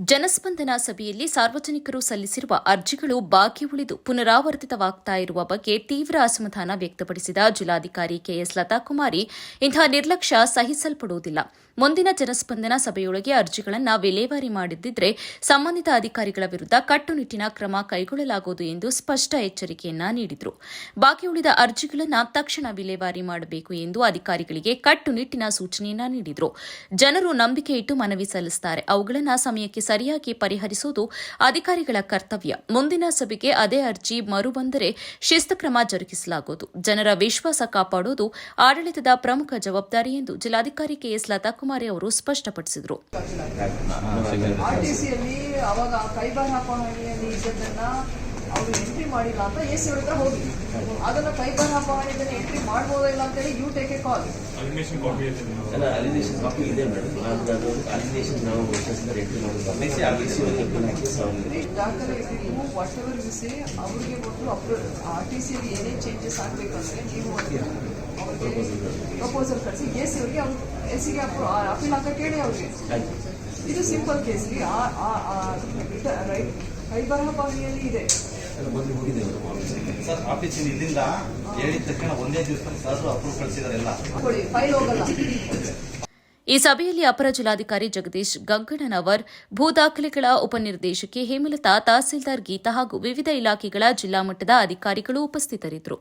ಜನಸ್ಪಂದನ ಸಭೆಯಲ್ಲಿ ಸಾರ್ವಜನಿಕರು ಸಲ್ಲಿಸಿರುವ ಅರ್ಜಿಗಳು ಬಾಕಿ ಉಳಿದು ಪುನರಾವರ್ತಿತವಾಗ್ತಾ ಇರುವ ಬಗ್ಗೆ ತೀವ್ರ ಅಸಮಾಧಾನ ವ್ಯಕ್ತಪಡಿಸಿದ ಜಿಲ್ಲಾಧಿಕಾರಿ ಕೆಎಸ್ ಲತಾಕುಮಾರಿ ಇಂತಹ ನಿರ್ಲಕ್ಷ್ಯ ಸಹಿಸಲ್ಪಡುವುದಿಲ್ಲ. ಮುಂದಿನ ಜನಸ್ಪಂದನ ಸಭೆಯೊಳಗೆ ಅರ್ಜಿಗಳನ್ನು ವಿಲೇವಾರಿ ಮಾಡದಿದ್ದರೆ ಸಂಬಂಧಿತ ಅಧಿಕಾರಿಗಳ ವಿರುದ್ಧ ಕಟ್ಟುನಿಟ್ಟಿನ ಕ್ರಮ ಕೈಗೊಳ್ಳಲಾಗುವುದು ಎಂದು ಸ್ಪಷ್ಟ ಎಚ್ಚರಿಕೆಯನ್ನ ನೀಡಿದರು. ಬಾಕಿ ಉಳಿದ ಅರ್ಜಿಗಳನ್ನು ತಕ್ಷಣ ವಿಲೇವಾರಿ ಮಾಡಬೇಕು ಎಂದು ಅಧಿಕಾರಿಗಳಿಗೆ ಕಟ್ಟುನಿಟ್ಟಿನ ಸೂಚನೆಯನ್ನ ನೀಡಿದರು. ಜನರು ನಂಬಿಕೆ ಇಟ್ಟು ಮನವಿ ಸಲ್ಲಿಸುತ್ತಾರೆ ಅವುಗಳನ್ನು ಸಮಯಕ್ಕೆ ಸರಿಯಾಗಿ ಪರಿಹರಿಸುವುದು ಅಧಿಕಾರಿಗಳ ಕರ್ತವ್ಯ. ಮುಂದಿನ ಸಭೆಗೆ ಅದೇ ಅರ್ಜಿ ಮರು ಬಂದರೆ ಶಿಸ್ತು ಕ್ರಮ ಜರುಗಿಸಲಾಗುವುದು. ಜನರ ವಿಶ್ವಾಸ ಕಾಪಾಡುವುದು ಆಡಳಿತದ ಪ್ರಮುಖ ಜವಾಬ್ದಾರಿ ಎಂದು ಜಿಲ್ಲಾಧಿಕಾರಿ ಕೆಎಸ್ ಲತಾಕುಮಾರಿ ಅವರು ಸ್ಪಷ್ಟಪಡಿಸಿದರು. ಅವರು ಎಂಟ್ರಿ ಮಾಡಿಲ್ಲ ಅಂತ ಎ ಸಿ ಹತ್ರ ಹೋಗಿ. ಅದನ್ನ ಪೈಪರ್ ಹಬ್ಬ ಹಣಿದನ್ನ ಎಂಟ್ರಿ ಮಾಡ್ಬೋದಾ ಇಲ್ಲ ಅಂತೇಳಿ ಯು ಟೇಕ್ ಎ ಕಾಲ್ ಅಲ್ಲ ಅಲಿಗೇಷನ್ ಕಾಪಿ ಇದೆ ಮೇಡಮ್. ಅದು ನಾವು ಎಂಟ್ರಿ ಆ ದಾಖಲೆ ನೀವು ವಾಟ್ ಎವರ್ ಯು ಸೇ ಅವರಿಗೆ ಮೊದಲು ಅಪ್ಲೋಡ್ ಆರ್ ಟಿ ಸಿಯಲ್ಲಿ ಏನೇ ಚೇಂಜಸ್ ಆಗ್ಬೇಕಂದ್ರೆ ನೀವು ಅವ್ರಿಗೆ ಪ್ರಪೋಸಲ್ ಕಳಿಸಿ. ಎ ಸಿ ಅವ್ರಿಗೆ ಅವ್ರು ಎ ಸಿಗೆ ಅಪೀಲ್ ಹಾಕಕ್ಕೆ ಕೇಳಿ ಅವ್ರಿಗೆ. ಇದು ಸಿಂಪಲ್ ಕೇಸ್ ರೀ ರೈಟ್ ಕೈಬಾರ್ ಹಾಕೋಣಿಯಲ್ಲಿ ಇದೆ. ಬಂದು ಸರ್ ಇಲ್ಲಿಂದ ಹೇಳಿದ ತಕ್ಷಣ ಒಂದೇ ದಿವಸದಲ್ಲಿ ಸರ್ ಅಪ್ರೂವ್ ಕಳಿಸಿದಾರೆ ಎಲ್ಲ. ಈ ಸಭೆಯಲ್ಲಿ ಅಪರ ಜಿಲ್ಲಾಧಿಕಾರಿ ಜಗದೀಶ್ ಗಂಗಣ್ಣನವರ್ ಭೂ ದಾಖಲೆಗಳ ಉಪನಿರ್ದೇಶಕಿ ಹೇಮಲತಾ ತಹಸೀಲ್ದಾರ್ ಗೀತಾ ಹಾಗೂ ವಿವಿಧ ಇಲಾಖೆಗಳ ಜಿಲ್ಲಾ ಮಟ್ಟದ ಅಧಿಕಾರಿಗಳು ಉಪಸ್ಥಿತರಿದ್ದರು.